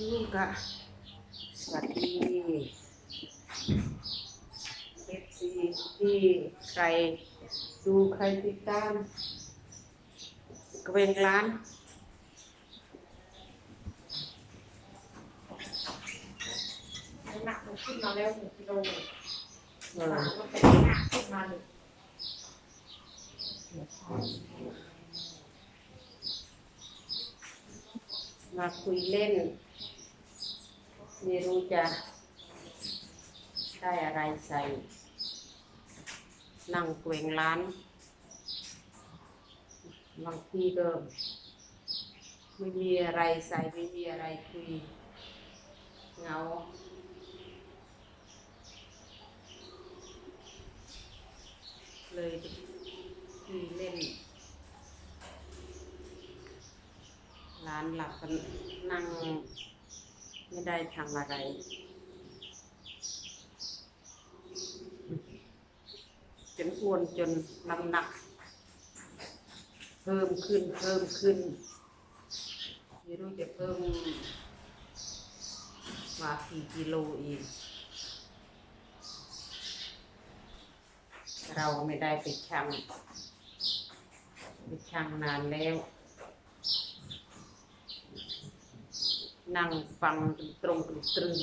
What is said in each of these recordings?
นี่ก็สวัสดีเอฟซีที่ใครดูใครติดตามกระเวงร้านน้ำหนักมันขึ้นมาแล้วหนึ่งกิโลเอหอลังมันเป็นหนักขึ้นมาหนึ่งมาคุยเล่น ไม่รู้จะได้อะไรใส่ นั่งเกวงร้าน บางทีก็ไม่มีอะไรใส่ไม่มีอะไรคุยเหงาเลยคุยเล่นร้านหลับกันนั่ง ไม่ได้ทำอะไร จนอ้วนจนน้ำหนัก เพิ่มขึ้นเพิ่มขึ้นไม่รู้จะเพิ่มมากี่กิโลอีก เราไม่ได้ไปชั่งไปชั่งนานแล้ว นั่งฟังตรงตรึง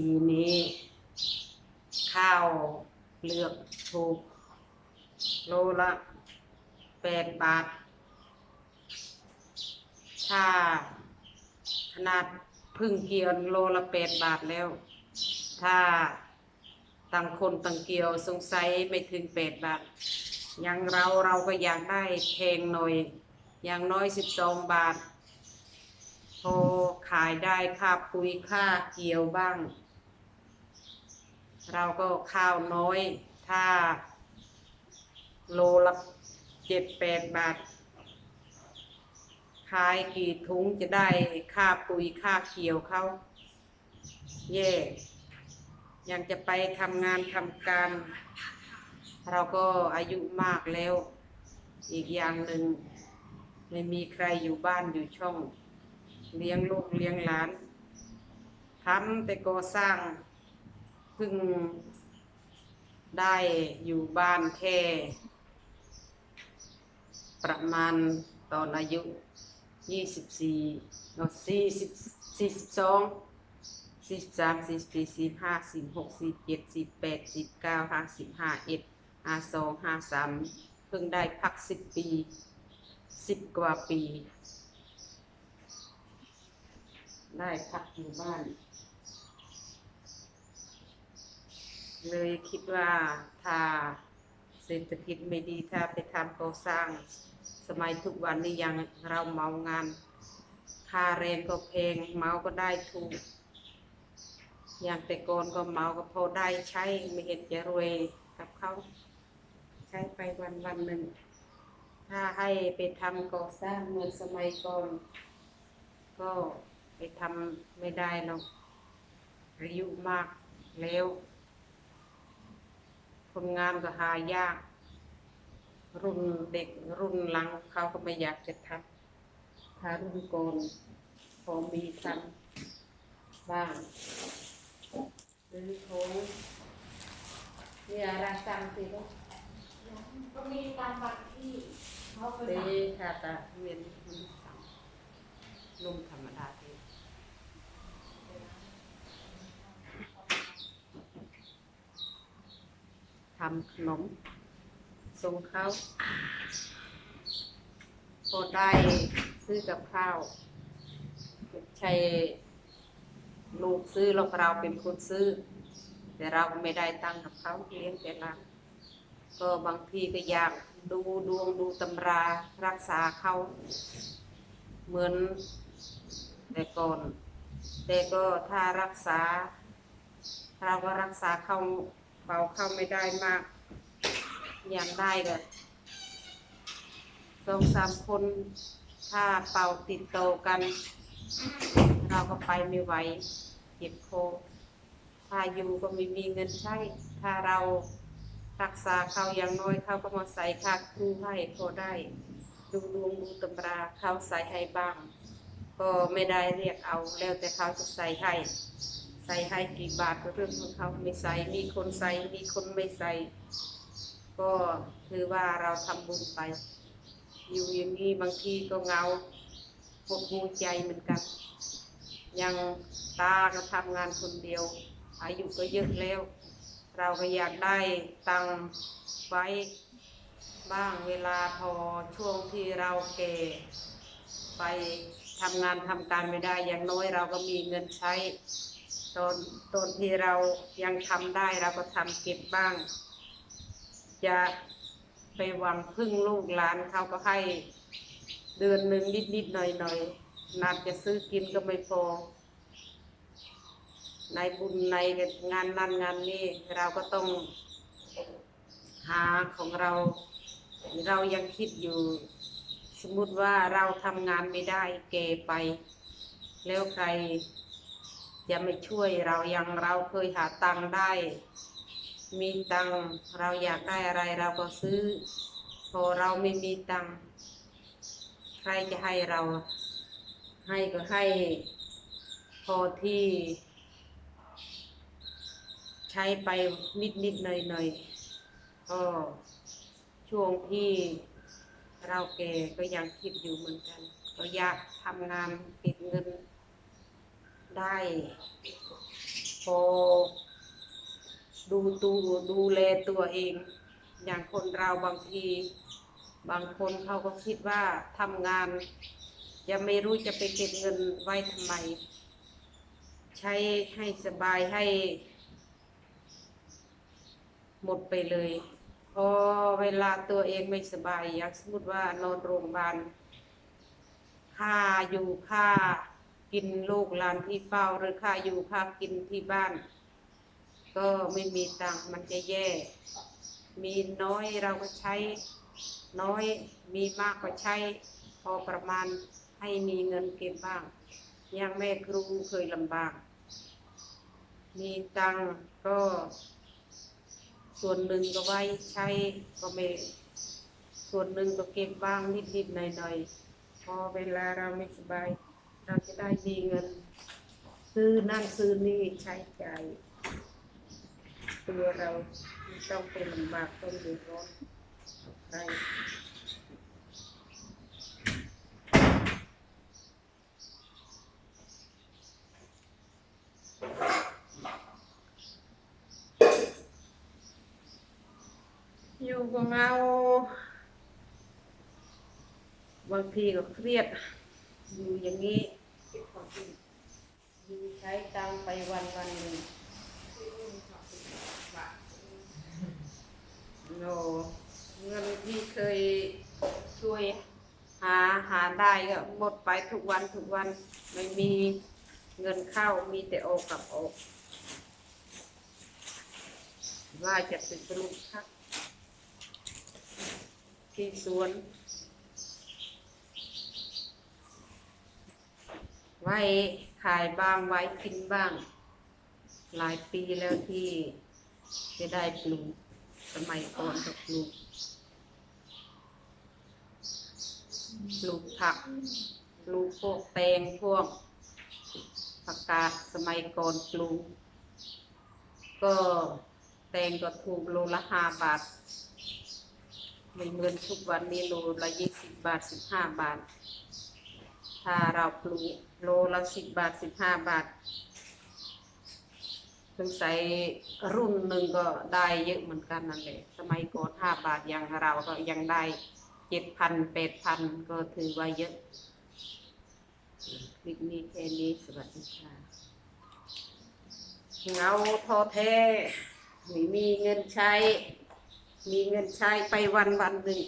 ปีนี้ ข้าวเปลือกถูก โลละแปดบาท ถ้าขนาดพึ่งเกียวโลละแปดบาทแล้ว ถ้าต่างคนต่างเกียวสงสัยไม่ถึงแปดบาทอย่างเราเราก็อยากได้แพงหน่อย อย่างน้อยสิบสองบาท พอขายได้ค่าปุ๋ยค่าเกี่ยวบ้าง เราก็ข้าวน้อย ถ้า โลละเจ็ดแปดบาท ขายกี่ถุงจะได้ค่าปุ๋ยค่าเกี่ยวเขาแย่ยังจะไปทำงานทำการ เราก็อายุมากแล้ว อีกอย่างหนึ่งไม่มีใครอยู่บ้านอยู่ช่อง เลี้ยงลูกเลี้ยงหลานทำแต่ก่อสร้าง พิ่งได้อยู่บ้านแค่ ประมาณตอนอายุยี่สิบสี่สี่สิบสองสี่สิบสามสี่สิบสี่สิบห้าสี่สิบหกสิบเจ็ดสิบแปดสิบเก้าห้าสิบห้าเอ็ดห้าสองห้าสามเพิ่งได้พักสิบปีสิบกว่าปี ได้พักอยู่บ้าน เลยคิดว่าถ้าเศรษฐกิจไม่ดีถ้าไปทำก่อสร้าง สมัยทุกวันนี้ยังเราเมางานค่าแรงก็แพงเมาก็ได้ถูก อย่างแต่ก่อนก็เมาก็พอได้ใช้ไม่เห็นจะรวยกับเขาใช้ไปวันวันหนึ่ง ถ้าให้ไปทำก่อสร้างเหมือนสมัยก่อนก็ไปทำไม่ได้หรอกอายุมากแล้ว คนงานก็หายาก รุ่นเด็กรุ่นหลังเขาก็ไม่อยากจะทำถ้ารุ่นก่อนพอมีทำบ้างซื้อของนี่อะไรสั่งสิลูกก็มีตามบัตรที่เขาไปเตสั่งชาตาเวียนมันสั่งนุ่มธรรมดาเอง ทำขนมส่งเขาพอได้ซื้อกับข้าวใช่ลูกซื้อล้วเราเป็นคนซื้อ แต่เราไม่ได้ตั้งกับเขาเลี้ยงแต่เราก็บางทีก็อยากดูดวงดูตำรารักษาเขาเหมือนแต่ก่อน แต่ก็ถ้ารักษาเราก็รักษาเข้า เบาเข้าไม่ได้มาก อย่างได้ก็สองสามคนถ้าเป่าติดโตอกัน เราก็ไปไม่ไหวเจ็บโคถ้าอยู่ก็ไม่มีเงินใช้ ถ้าเรารักษาเขาอย่างน้อยเขาก็มาใส่ค่าครูให้พอได้ ดูดวงดูตำราเขาใส่ให้บ้าง ก็ไม่ได้เรียกเอาแล้วแต่เขาจะใส่ให้ ใส่ให้กี่บาทก็เรื่องของเขาไม่ใส่มีคนใส่มีคนไม่ใส่ ก็คือว่าเราทำบุญไป อยู่อย่างนี้บางทีก็เงาหดหูใจเหมือนกันยังตาก็ทำงานคนเดียว อายุก็เยอะแล้ว เราก็อยากได้ตังไว้บ้างเวลาพอช่วงที่เราแก่ไปทำงานทำการไม่ได้ อย่างน้อยเราก็มีเงินใช้ ตอนตอนที่เรายังทำได้เราก็ทำเก็บบ้างจะไปหวังพึ่งลูกหลานเขาก็ให้เดือนหนึ่งนิดนิดหน่อยหน่อยนัดจะซื้อกินก็ไม่พอในบุญในงานนั้นงานนี้เราก็ต้องหาของเรา เรายังคิดอยู่ สมมุติว่าเราทำงานไม่ได้เกไป แล้วใคร จะไม่ช่วยเรายังเราเคยหาตังค์ได้ มีตังค์เราอยากได้อะไรเราก็ซื้อ พอเราไม่มีตังค์ใครจะให้เรา ให้ก็ให้ พอที่ ใช้ไปนิดนิดหน่อยหน่อยก็ช่วงที่เราแก่ก็ยังคิดอยู่เหมือนกัน ก็อยากทำงานเก็บเงิน ได้พอดูตูดูแลตัวเอง อย่างคนเราบางที บางคนเขาก็คิดว่าทำงานจะไม่รู้จะไปเก็บเงินไว้ทำไม ใช้ให้สบายให้ หมดไปเลยพอเวลาตัวเองไม่สบายอยากสมมติว่านอนโรงพยาบาลค่าอยู่ค่า กินลูกหลานที่เฝ้าหรือค่าอยู่ค่ากินที่บ้าน ก็ไม่มีตังมันจะแย่ มีน้อยเราก็ใช้น้อยมีมากก็ใช้พอประมาณให้มีเงินเก็บบ้างอย่างแม่ครูเคยลำบาก มีตังก็ ส่วนหนึ่งก็ไว้ใช้ก็ไม่ส่วนหนึ่งก็เก็บบ้างนิดๆหน่อยๆพอเวลาเราไม่สบาย เราจะได้มีเงิน ซื้อนั่นซื้อนี่ใช้ใจ่ายตัวเราไม่ต้องเป็นลำบากต้องเดือดร้อนใครอยู่กับเงาบางทีก็เครียดอยู่อย่างนี้ อยู่ใช้ตังไปวันวันหนึ่งโนเงินที่เคยช่วยหาหาได้ก็หมดไปทุกวันทุกวันไม่มีเงินเข้ามีแต่ออกกับออกว่าจะไปปลูกพักที่สวน ไว้ขายบ้างไว้กินบ้าง หลายปีแล้วที่จะได้ปลูกสมัยก่อนก็ปลูกปลูกผักปลูกพวกแตงพวกผักกาดสมัยก่อนปลูกก็แตงก็ถูกโลละห้าบาทไม่เหมือนทุกวันนี้โลละยี่สิบบาทสิบห้าบาท ถ้าเราปลูก โลละสิบบาทสิบห้าบาทสงสัยรุ่นหนึ่งก็ได้เยอะเหมือนกันนั่นแหละสมัยก่อนห้าบาทอย่างเราก็ยังได้เจ็ดพันแปดพันก็ถือว่าเยอะคลิปนี้แค่นี้สวัสดีค่ะเงาทอแท้ไม่มีเงินใช้ มีเงินใช้ไปวันวันหนึ่ง